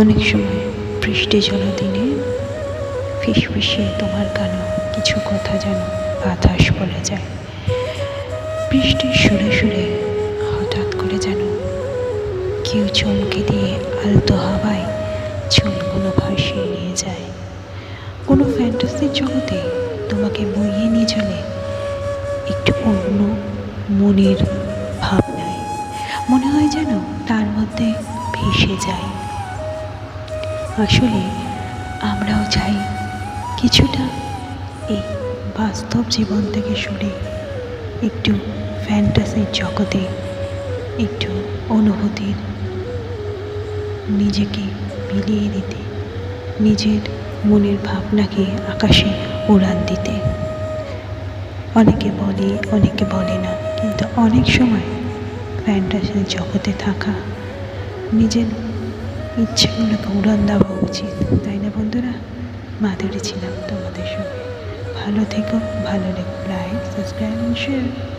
অনেক সময় বৃষ্টি ঝরা দিনে ফিসফিসিয়ে তোমার কানে কিছু কথা যেন বাতাস বলে যায়। বৃষ্টির সুরে সুরে হঠাৎ করে যেন কেউ চমকে দিয়ে আলতো হাওয়ায় চুলগুলো ভাসিয়ে নিয়ে যায়। কোনো ফ্যান্টাসির জগতে তোমাকে বইয়ে নিয়ে চলে একটু অন্য মনের ভাবনায়। মনে হয় যেন তার মধ্যে ভেসে যায়। আসলে আমরাও চাই কিছুটা এই বাস্তব জীবন থেকে সরে একটু ফ্যান্টাসির জগতে, একটু অনুভূতির নিজেকে মিলিয়ে দিতে, নিজের মনের ভাবনাকে আকাশে উড়ান দিতে। অনেকে বলে অনেকে বলে না, কিন্তু অনেক সময় ফ্যান্টাসির জগতে থাকা, নিজের ইচ্ছেগুলোকে উড়ান দেওয়া উচিত, তাই না বন্ধুরা? মাধুরী ছিলাম তোমাদের সঙ্গে। ভালো থেকো, ভালো লেখো লাইক সাবস্ক্রাইব শেয়ার